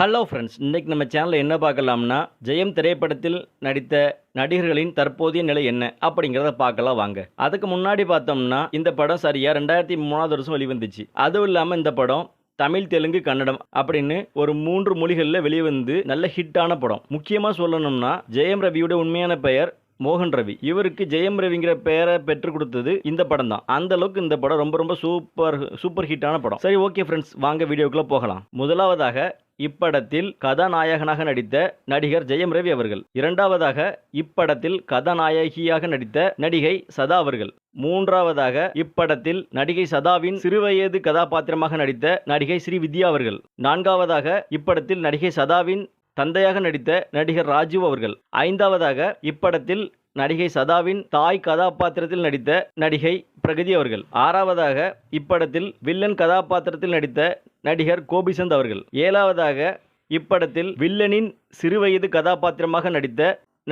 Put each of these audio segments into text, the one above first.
Hello friends இன்றைக்கி நம்ம சேனலில் என்ன பார்க்கலாம்னா ஜெயம் திரைப்படத்தில் நடித்த நடிகர்களின் தற்போதைய நிலை என்ன அப்படிங்கிறத பார்க்கலாம் வாங்க. அதுக்கு முன்னாடி பார்த்தோம்னா இந்த படம் சரியாக ரெண்டாயிரத்தி மூணாவது வருஷம் வெளிவந்துச்சு. அதுவும் இல்லாமல் இந்த படம் தமிழ் தெலுங்கு கன்னடம் அப்படின்னு ஒரு மூன்று மொழிகளில் வெளிவந்து நல்ல ஹிட்டான படம். முக்கியமாக சொல்லணும்னா ஜெயம் ரவியோட உண்மையான பெயர் மோகன் ரவி. இவருக்கு ஜெயம் ரவிங்கிற பெயரை பெற்றுக் கொடுத்தது இந்த படம் தான். அந்த அளவுக்கு இந்த படம் ரொம்ப ரொம்ப சூப்பர் சூப்பர் ஹிட்டான படம். சரி ஓகே ஃப்ரெண்ட்ஸ் வாங்க வீடியோக்குள்ளே போகலாம். முதலாவதாக இப்படத்தில் கதாநாயகனாக நடித்த நடிகர் ஜெயம் ரவி அவர்கள். இரண்டாவதாக இப்படத்தில் கதாநாயகியாக நடித்த நடிகை சதா அவர்கள். மூன்றாவதாக இப்படத்தில் நடிகை சதாவின் சிறுவயது கதாபாத்திரமாக நடித்த நடிகை ஸ்ரீ வித்யா அவர்கள். நான்காவதாக இப்படத்தில் நடிகை சதாவின் தந்தையாக நடித்த நடிகர் ராஜீவ் அவர்கள். ஐந்தாவதாக இப்படத்தில் நடிகை சதாவின் தாய் கதாபாத்திரத்தில் நடித்த நடிகை பிரகதி அவர்கள். ஆறாவதாக இப்படத்தில் வில்லன் கதாபாத்திரத்தில் நடித்த நடிகர் கோபிசந்த் அவர்கள். ஏழாவதாக இப்படத்தில் வில்லனின் சிறுவயது கதாபாத்திரமாக நடித்த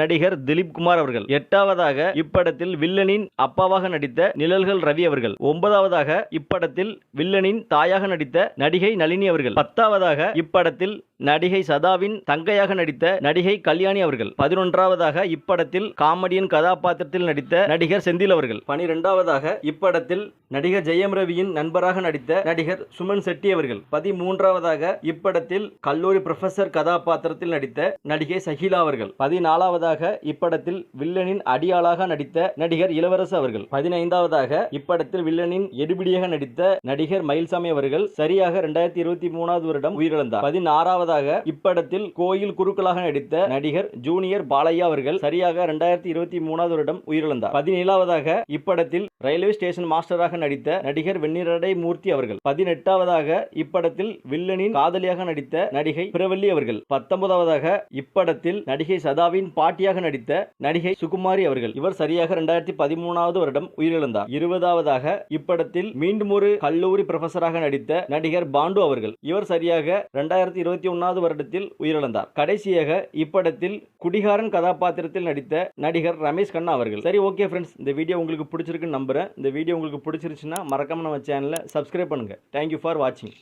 நடிகர் திலீப் குமார் அவர்கள். எட்டாவதாக இப்படத்தில் வில்லனின் அப்பாவாக நடித்த நிழல்கள் ரவி அவர்கள். ஒன்பதாவதாக இப்படத்தில் வில்லனின் தாயாக நடித்த நடிகை நளினி அவர்கள். பத்தாவதாக இப்படத்தில் நடிகை சதாவின் தங்கையாக நடித்த நடிகை கல்யாணி அவர்கள். பதினொன்றாவதாக இப்படத்தில் காமெடியின் கதாபாத்திரத்தில் நடித்த நடிகர் செந்தில் அவர்கள். பனிரெண்டாவதாக இப்படத்தில் நடிகர் ஜெயம் ரவியின் நண்பராக நடித்த நடிகர் சுமன் செட்டி அவர்கள். பதிமூன்றாவதாக இப்படத்தில் கல்லூரி ப்ரொஃபசர் கதாபாத்திரத்தில் நடித்த நடிகை சஹிலா அவர்கள். பதினாலாவதாக இப்படத்தில் வில்லனின் அடியாளாக நடித்த நடிகர் இளவரசு அவர்கள். பதினைந்தாவதாக இப்படத்தில் வில்லனின் எடுபிடியாக நடித்த நடிகர் மயில்சாமி அவர்கள் சரியாக இரண்டாயிரத்தி இருபத்தி மூணாவது வருடம் உயிரிழந்தார். பதினாறாவதாக இப்படத்தில் கோயில் குருக்களாக நடித்த நடிகர் ஜூனியர் பாலையா அவர்கள் சரியாக இரண்டாயிரத்தி இருபத்தி மூணாவது வருடம் உயிரிழந்தார். பதினேழாவதாக இப்படத்தில் ரயில்வே ஸ்டேஷன் மாஸ்டராக நடித்த நடிகர் வெண்ணிரடை மூர்த்தி அவர்கள். பதினெட்டாவதாக இப்படத்தில் வில்லனின் காதலியாக நடித்த நடிகை பிரவல்லி அவர்கள். பத்தொன்பதாவதாக இப்படத்தில் நடிகை சதாவின் பாட்டியாக நடித்த நடிகை சுகுமாரி அவர்கள். இவர் சரியாக இரண்டாயிரத்தி பதிமூணாவது வருடம் உயிரிழந்தார். இருபதாவதாக இப்படத்தில் மீண்டும் ஒரு கல்லூரி ப்ரொஃபசராக நடித்த நடிகர் பாண்டு அவர்கள். இவர் சரியாக இரண்டாயிரத்தி இருபத்தி ஒன்னாவது வருடத்தில் உயிரிழந்தார். கடைசியாக இப்படத்தில் குடிகாரன் கதாபாத்திரத்தில் நடித்த நடிகர் ரமேஷ் கண்ணா அவர்கள். சரி ஓகே ஃப்ரெண்ட்ஸ் இந்த வீடியோ உங்களுக்கு பிடிச்சிருக்குன்னு நம்புறேன். இந்த வீடியோ உங்களுக்கு பிடிச்சிருச்சுன்னா மறக்காம நம்ம சேனலை சப்ஸ்கிரைப் பண்ணுங்க. தேங்க்யூ ஃபார் வாட்சிங்